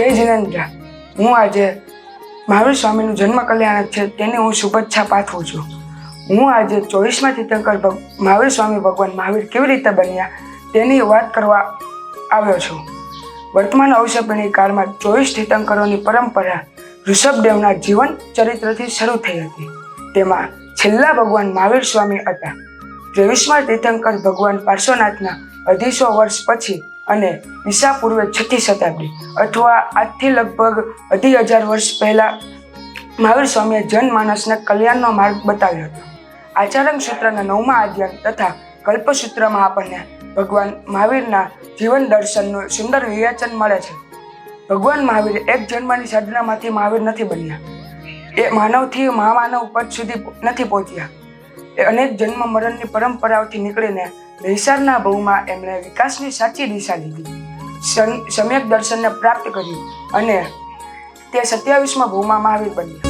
જય જિનેન્દ્ર. હું આજે મહાવીર સ્વામીનું જન્મ કલ્યાણ છે તેને હું શુભેચ્છા પાઠવું છું. હું આજે ચોવીસમાં તીર્થંકર ભગ, મહાવીર સ્વામી ભગવાન મહાવીર કેવી રીતે બન્યા તેની વાત કરવા આવ્યો છું. વર્તમાન અવસરપીણી કાળમાં ચોવીસ તીર્થંકરોની પરંપરા ઋષભદેવના જીવન ચરિત્રથી શરૂ થઈ હતી. તેમાં છેલ્લા ભગવાન મહાવીર સ્વામી હતા. ત્રેવીસમાં તીર્થંકર ભગવાન પાર્શ્વનાથના અઢીસો વર્ષ પછી અને ઈસા પૂર્વે છઠ્ઠી શતાબ્દી અથવા આજથી લગભગ અઢી હજાર વર્ષ પહેલાં મહાવીર સ્વામીએ જનમાનસને કલ્યાણનો માર્ગ બતાવ્યો હતો. આચરણ સૂત્રના નવમા અધ્યાય તથા કલ્પસૂત્રમાં આપણને ભગવાન મહાવીરના જીવન દર્શનનું સુંદર વિવેચન મળે છે. ભગવાન મહાવીર એક જન્મની સાધનામાંથી મહાવીર નથી બન્યા. એ માનવથી મહામાનવ પદ સુધી નથી પહોંચ્યા. એ અનેક જન્મ મરણની પરંપરાઓથી નીકળીને વૈસારના ભવમાં એમણે વિકાસની સાચી દિશા લીધી. સમ- સમ્યક દર્શનને પ્રાપ્ત કર્યું અને તે સત્યાવીસમાં ભૂમાં મહાવીર બન્યા.